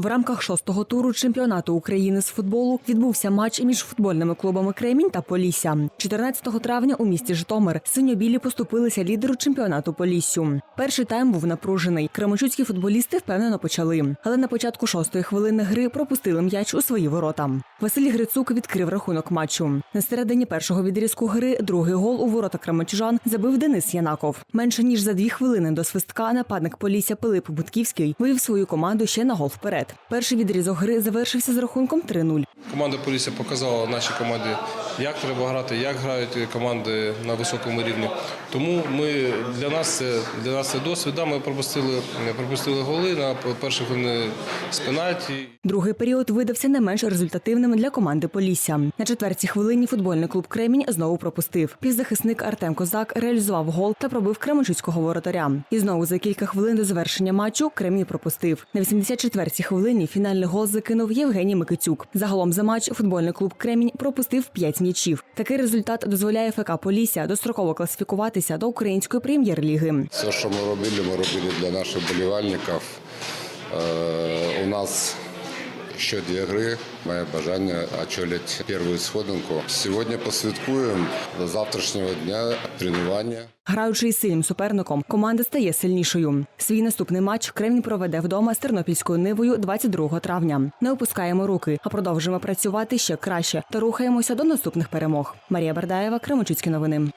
В рамках шостого туру чемпіонату України з футболу відбувся матч між футбольними клубами Кремінь та Полісся. 14 травня у місті Житомир синьо-білі поступилися лідеру чемпіонату Поліссю. Перший тайм був напружений. Кременчуцькі футболісти впевнено почали, але на початку шостої хвилини гри пропустили м'яч у свої ворота. Василь Грицук відкрив рахунок матчу. На середині першого відрізку гри другий гол у ворота Кременчужан забив Денис Янаков. Менше ніж за дві хвилини до свистка нападник Полісся Пилип Будківський вивів свою команду ще на гол вперед. Перший відрізок гри завершився з рахунком 3-0. Команда Полісся показала нашій команді, як треба грати, як грають команди на високому рівні. Тому ми для нас це для нас це досвід. Да, ми пропустили, пропустили голи на перших з пенальті. Другий період видався не менш результативним для команди Полісся. На четвертій хвилині футбольний клуб Кремінь знову пропустив. Півзахисник Артем Козак реалізував гол та пробив Кременчуцького воротаря. І знову за кілька хвилин до завершення матчу Кремінь пропустив. На 84-й хвилині фінальний гол закинув Євгеній Микитюк. Загалом за матч футбольний клуб Кремінь пропустив 5 м'ячів. Такий результат дозволяє ФК Полісся достроково класифікуватися до української прем'єр-ліги. Все, що ми робили, ми робили для наших болівальників. Е, У нас ще дві гри. Моє бажання очолити першу сходинку. Сьогодні посвяткуємо до завтрашнього дня тренування. Граючи із сильним суперником, команда стає сильнішою. Свій наступний матч Кремінь проведе вдома з тернопільською нивою 22 травня. Не опускаємо руки, а продовжуємо працювати ще краще та рухаємося до наступних перемог. Марія Бардаєва, Кременчуцькі новини.